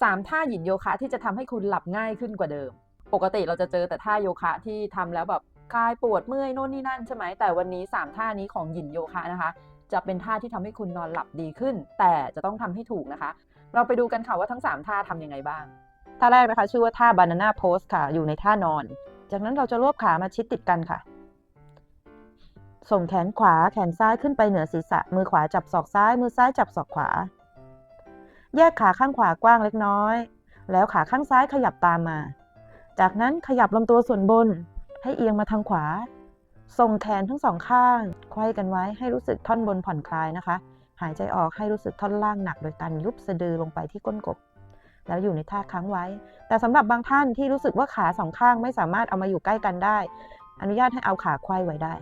3 ท่าหยินโยคะที่จะทำให้คุณหลับง่ายขึ้นกว่าเดิม ปกติเราจะเจอแต่ท่าโยคะที่ทำแล้วแบบคลายปวดเมื่อยโน่นนี่นั่นใช่ไหมแต่วันนี้ 3 ท่านี้ของหยินโยคะนะคะ จะเป็นท่าที่ทำให้คุณนอนหลับดีขึ้น แต่จะต้องทำให้ถูกนะคะ เราไปดูกันค่ะว่าทั้ง 3 ท่าทำยังไงบ้าง ท่าแรกนะคะชื่อว่าท่า banana pose ค่ะ อยู่ในท่านอน จากนั้นเราจะรวบขามาชิดติดกันค่ะ ส่งแขนขวาแขนซ้ายขึ้นไปเหนือศีรษะ มือขวาจับศอกซ้าย มือซ้ายจับศอกขวา แยกขาข้างขวากว้างเล็กน้อย แล้วขาข้างซ้ายขยับตามมา จากนั้นขยับลำตัวส่วนบน ให้เอียงมาทางขวาส่งแขนทั้งสองข้างไขว้กันไว้ให้รู้สึกท่อนบนผ่อนคลายนะคะ หายใจออกให้รู้สึกท่อนล่างหนัก โดยการยุบสะดือลงไปที่ก้นกบ แล้วอยู่ในท่าค้างไว้ แต่สำหรับบางท่านที่รู้สึกว่าขาสองข้างไม่สามารถเอามาอยู่ใกล้กันได้ อนุญาตให้เอาขาไขว้ไว้ได้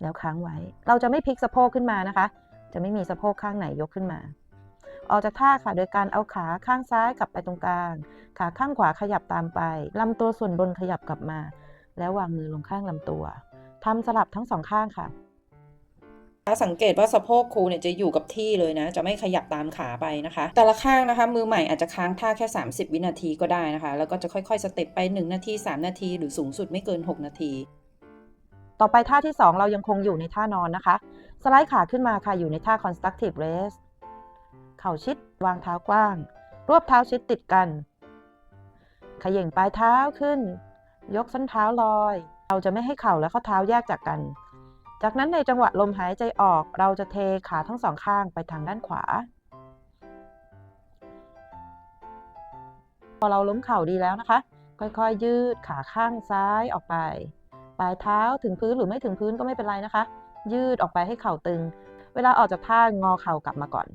แล้วค้างไว้ เราจะไม่พลิกสะโพกขึ้นมานะคะจะไม่มีสะโพกข้างไหนยกขึ้นมา ออกจากท่าค่ะ โดยการเอาขาข้างซ้ายกลับไปตรงกลาง ขาข้างขวาขยับตามไปลำตัวส่วนบนขยับกลับมา แล้ววางมือลงข้างลำตัวทำสลับทั้งสองข้างค่ะสังเกตว่าสะโพกครูเนี่ยจะอยู่กับที่เลยนะ จะไม่ขยับตามขาไปนะคะ แต่ละข้างนะคะ มือใหม่อาจจะค้างท่าแค่ 30 วินาทีก็ได้นะคะ แล้วก็จะค่อยๆ สเต็ปไป 1 นาที 3 นาที หรือสูงสุดไม่เกิน 6 นาที ต่อไปท่าที่ 2 เรายังคงอยู่ในท่านอนนะคะ สไลด์ขาขึ้นมาค่ะอยู่ในท่า constructive rest เข่าชิด วางเท้ากว้าง รวบเท้าชิดติดกัน ขย่งปลายเท้าขึ้น ยกส้นเท้าลอย เราจะไม่ให้เข่าและข้อเท้าแยกจากกัน จากนั้นในจังหวะลมหายใจออกเราจะเทขาทั้งสองข้างไปทางด้านขวา พอเราล้มเข่าดีแล้วนะคะ ค่อยๆ ยืดขาข้างซ้ายออกไป ปลายเท้าถึงพื้นหรือไม่ถึงพื้นก็ไม่เป็นไรนะคะ ยืดออกไปให้เข่าตึงเวลาออกจากท่างอเข่ากลับมาก่อน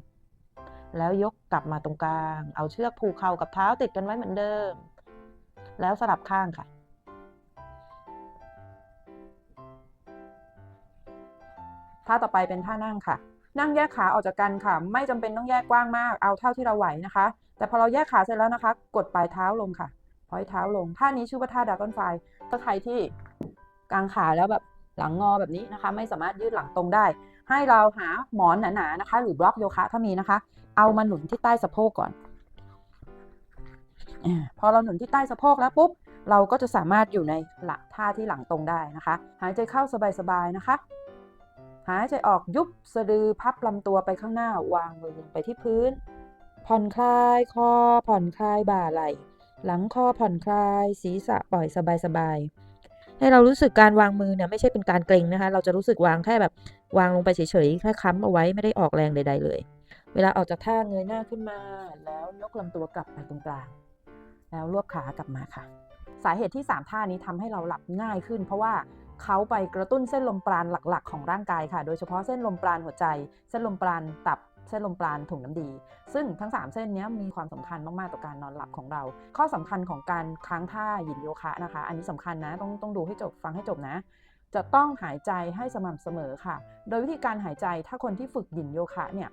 แล้วยกกลับมาตรงกลาง เอาเชือกผูกเข่ากับเท้าติดกันไว้เหมือนเดิม แล้วสลับข้างค่ะ ท่าต่อไปเป็นท่านั่งค่ะ นั่งแยกขาออกจากกันค่ะ ไม่จำเป็นต้องแยกกว้างมาก เอาเท่าที่เราไหวนะคะ แต่พอเราแยกขาเสร็จแล้วนะคะ กดปลายเท้าลงค่ะพอยเท้าลง ท่านี้ชื่อว่าท่าดากอนไฟถ้าใครที่กางขาแล้วแบบหลังงอแบบนี้นะคะ ไม่สามารถยืดหลังตรงได้ ให้เราหาหมอนหนาๆนะคะ หรือบล็อกโยคะถ้ามีนะคะ เอามาหนุนที่ใต้สะโพกก่อนพอเราหนุนที่ใต้สะโพกแล้วปุ๊บเราก็จะสามารถอยู่ในหลักท่าที่หลังตรงได้นะคะ หายใจเข้าสบายๆนะคะ หายใจออกยุบสะดือพับลำตัวไปข้างหน้าวางมือลงไปที่พื้น ผ่อนคลายคอผ่อนคลายบ่าไหล่หลังคอผ่อนคลายศีรษะปล่อยสบายๆ ให้เรารู้สึกการวางมือเนี่ยไม่ใช่เป็นการเกร็งนะคะ เราจะรู้สึกวางแค่แบบวางลงไปเฉยๆแค่ค้ำเอาไว้ไม่ได้ออกแรงใด ๆ เลย เวลาออกจากท่าเงยหน้าขึ้นมา แล้วยกลำตัวกลับไปตรงกลาง แล้วรวบขากลับมาค่ะ สาเหตุที่ 3 ท่านี้ทำให้เราหลับง่ายขึ้น เพราะว่าเขาไปกระตุ้นเส้นลมปราณหลักๆ ของร่างกายค่ะ โดยเฉพาะเส้นลมปราณหัวใจ เส้นลมปราณตับ เส้นลมปราณถุงน้ำดี ซึ่งทั้ง 3 เส้นนี้มีความสำคัญมากๆต่อการนอนหลับของเรา ข้อสำคัญของการค้างท่าหยินโยคะนะคะ อันนี้สำคัญนะต้องต้องดูให้จบฟังให้จบนะ จะต้องหายใจให้สม่ำเสมอค่ะ โดยวิธีการหายใจถ้าคนที่ฝึกยินโยคะเนี่ย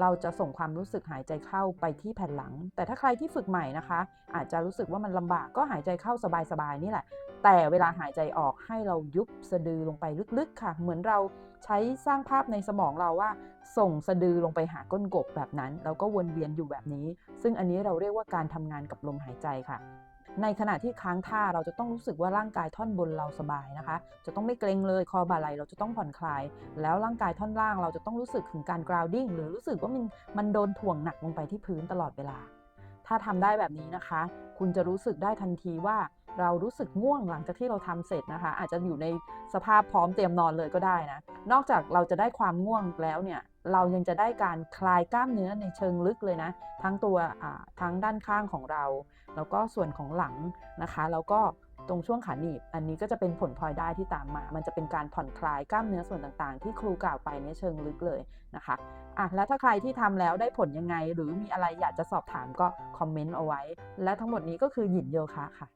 เราจะส่งความรู้สึกหายใจเข้าไปที่แผ่นหลัง แต่ถ้าใครที่ฝึกใหม่นะคะ อาจจะรู้สึกว่ามันลำบากก็หายใจเข้าสบายๆนี่แหละ แต่เวลาหายใจออกให้เรายุบสะดือลงไปลึกๆค่ะ เหมือนเราใช้สร้างภาพในสมองเราว่า ส่งสะดือลงไปหาก้นกบแบบนั้น แล้วก็วนเวียนอยู่แบบนี้ ซึ่งอันนี้เราเรียกว่าการทำงานกับลมหายใจค่ะ ในขณะที่ค้างท่าเราจะต้องรู้สึกว่าร่างกายท่อนบนเราสบายนะคะ จะต้องไม่เกร็งเลยคอบ่าไหลเราจะต้องผ่อนคลาย แล้วร่างกายท่อนล่างเราจะต้องรู้สึกถึงการ grounding หรือรู้สึกว่ามันมันโดนถ่วงหนักลงไปที่พื้นตลอดเวลา ถ้าทำได้แบบนี้นะคะ คุณจะรู้สึกได้ทันทีว่า เรารู้สึกง่วงหลังจากที่เราทำเสร็จนะคะ อาจจะอยู่ในสภาพพร้อมเตรียมนอนเลยก็ได้นะ นอกจากเราจะได้ความง่วงแล้วเนี่ย เรายังจะได้การคลายกล้ามเนื้อในเชิงลึกเลยนะ ทั้งตัวทั้งด้านข้างของเรา แล้วก็ส่วนของหลังนะคะ แล้วก็ตรงช่วงขาหนีบ อันนี้ก็จะเป็นผลพลอยได้ที่ตามมา มันจะเป็นการผ่อนคลายกล้ามเนื้อส่วนต่างๆ ที่ครูกล่าวไปในเชิงลึกเลยนะคะอะแล้วถ้าใครที่ทำแล้วได้ผลยังไง หรือมีอะไรอยากจะสอบถามก็คอมเมนต์เอาไว้ และทั้งหมดนี้ก็คือหยินโยคะค่ะ